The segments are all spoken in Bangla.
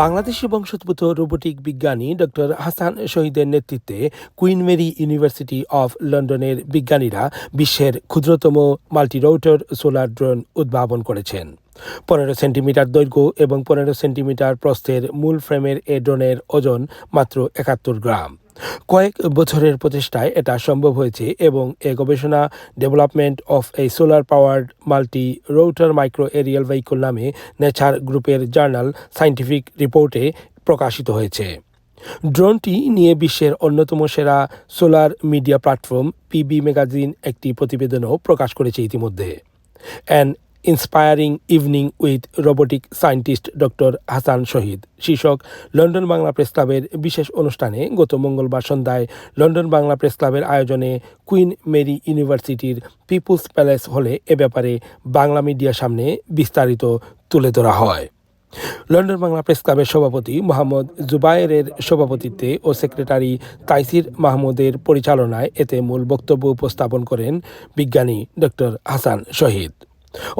বাংলাদেশি বংশোদ্ভূত রোবোটিক বিজ্ঞানী ডক্টর হাসান শহীদের নেতৃত্বে কুইন মেরি ইউনিভার্সিটি অফ লন্ডনের বিজ্ঞানীরা বিশ্বের ক্ষুদ্রতম মাল্টিরোটর সোলার ড্রোন উদ্ভাবন করেছেন। পনেরো সেন্টিমিটার দৈর্ঘ্য এবং পনেরো সেন্টিমিটার প্রস্থের মূল ফ্রেমের এ ড্রোনের ওজন মাত্র একাত্তর গ্রাম। কয়েক বছরের প্রচেষ্টায় এটা সম্ভব হয়েছে এবং এ গবেষণা development of a solar powered multi rotor micro aerial vehicle নামে নেচার গ্রুপের জার্নাল সায়েন্টিফিক রিপোর্টে প্রকাশিত হয়েছে। ড্রোনটি নিয়ে বিশ্বের অন্যতম সেরা solar media platform, PB magazine একটি প্রতিবেদনও প্রকাশ করেছে ইতিমধ্যে। An inspiring evening with robotic scientist doctor Hasan Shahid শীর্ষক লন্ডন বাংলা প্রেস ক্লাবের বিশেষ অনুষ্ঠানে গত মঙ্গলবার সন্ধ্যায় লন্ডন বাংলা প্রেস ক্লাবের আয়োজনে কুইন মেরি ইউনিভার্সিটির পিপুলস প্যালেস হলে এ ব্যাপারে বাংলা মিডিয়ার সামনে বিস্তারিত তুলে ধরা হয়। লন্ডন বাংলা প্রেস ক্লাবের সভাপতি মোহাম্মদ জুবায়েরের সভাপতিত্বে ও সেক্রেটারি তাইসির মাহমুদের পরিচালনায় এতে মূল বক্তব্য উপস্থাপন করেন বিজ্ঞানী ডক্টর হাসান শহীদ।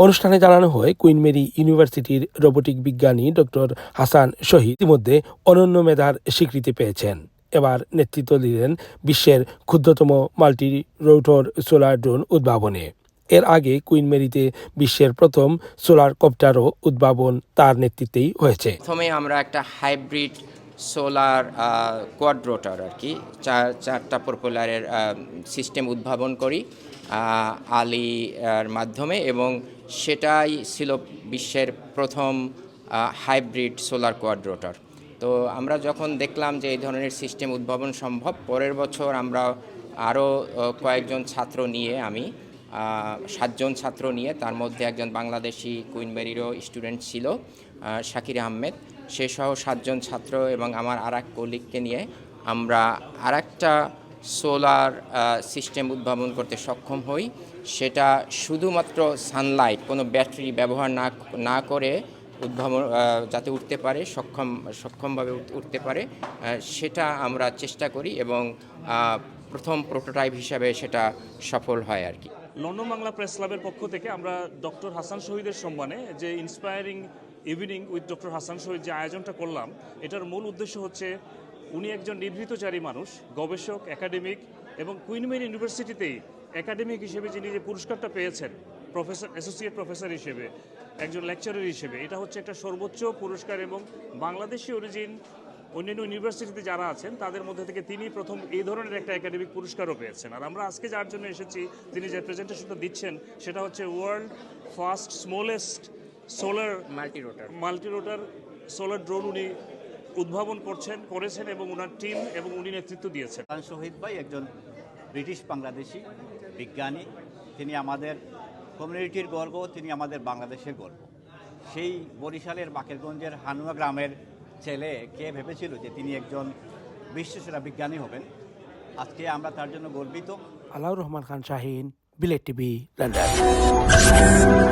অনুষ্ঠানে জানানো হয়, কুইন মেরি ইউনিভার্সিটির রোবোটিক বিজ্ঞানী ডক্টর হাসান শহীদ ইতিমধ্যে অনন্য মেধার স্বীকৃতি পেয়েছেন। এবার নেতৃত্ব দিলেন বিশ্বের ক্ষুদ্রতম মাল্টি রোটর সোলার ড্রোন উদ্ভাবনে। এর আগে কুইন মেরিতে বিশ্বের প্রথম সোলার কপ্টারও উদ্ভাবন তার নেতৃত্বেই হয়েছে। প্রথমে আমরা একটা হাইব্রিড সোলার কোয়াড্রোটার আর কি। চার, চারটা প্রপোলারের সিস্টেম উদ্ভাবন করি আলির মাধ্যমে এবং সেটাই ছিল বিশ্বের প্রথম হাইব্রিড সোলার কোয়াড্রোটার তো আমরা যখন দেখলাম যে এই ধরনের সিস্টেম উদ্ভাবন সম্ভব, পরের বছর আমরা আরও কয়েকজন ছাত্র নিয়ে আমি সাতজন ছাত্র নিয়ে, তার মধ্যে একজন বাংলাদেশি কুইন মেরিরও স্টুডেন্ট ছিল শাকির আহমেদ সে সহ সাতজন ছাত্র এবং আমার আর এক কলিগকে নিয়ে আমরা আর একটা সোলার সিস্টেম উদ্ভাবন করতে সক্ষম হই। সেটা শুধুমাত্র সানলাইট কোনো ব্যাটারি ব্যবহার না না করে উদ্ভাবন যাতে উঠতে পারে, সক্ষম, সক্ষমভাবে উঠতে পারে সেটা আমরা চেষ্টা করি এবং প্রথম প্রোটোটাইপ হিসাবে সেটা সফল হয় আর কি। লন্ডন বাংলা প্রেস ক্লাবের পক্ষ থেকে আমরা ডক্টর হাসান শহীদের সম্মানে যে inspiring evening with doctor Hasan Shahid যে আয়োজনটা করলাম, এটার মূল উদ্দেশ্য হচ্ছে উনি একজন নিভৃতচারী মানুষ, গবেষক একাডেমিক এবং কুইনমেন ইউনিভার্সিটিতেই একাডেমিক হিসেবে যিনি যে পুরস্কারটা পেয়েছেন প্রফেসর অ্যাসোসিয়েট প্রফেসর হিসেবে, একজন লেকচারার হিসেবে, এটা হচ্ছে একটা সর্বোচ্চ পুরস্কার এবং বাংলাদেশি অরিজিন অন্যান্য ইউনিভার্সিটিতে যারা আছেন, তাদের মধ্যে থেকে তিনি প্রথম এই ধরনের একটা একাডেমিক পুরস্কারও পেয়েছেন। আর আমরা আজকে যার জন্য এসেছি, তিনি যে প্রেজেন্টেশনটা দিচ্ছেন, সেটা হচ্ছে world first smallest solar multi rotor multi rotor solar drone উনি উদ্ভাবন করছেন করেছেন এবং ওনার টিম এবং উনি নেতৃত্ব দিয়েছেন। খান শহীদ ভাই একজন ব্রিটিশ বাংলাদেশি বিজ্ঞানী। তিনি আমাদের কমিউনিটির গর্ব তিনি আমাদের বাংলাদেশের গর্ব। সেই বরিশালের বাকেরগঞ্জের হানুয়া গ্রামের ছেলে কে ভেবেছিল যে তিনি একজন বিশ্বসেরা বিজ্ঞানী হবেন? আজকে আমরা তার জন্য গর্বিত। Alaur Rahman Khan Shahin Bilet TV London.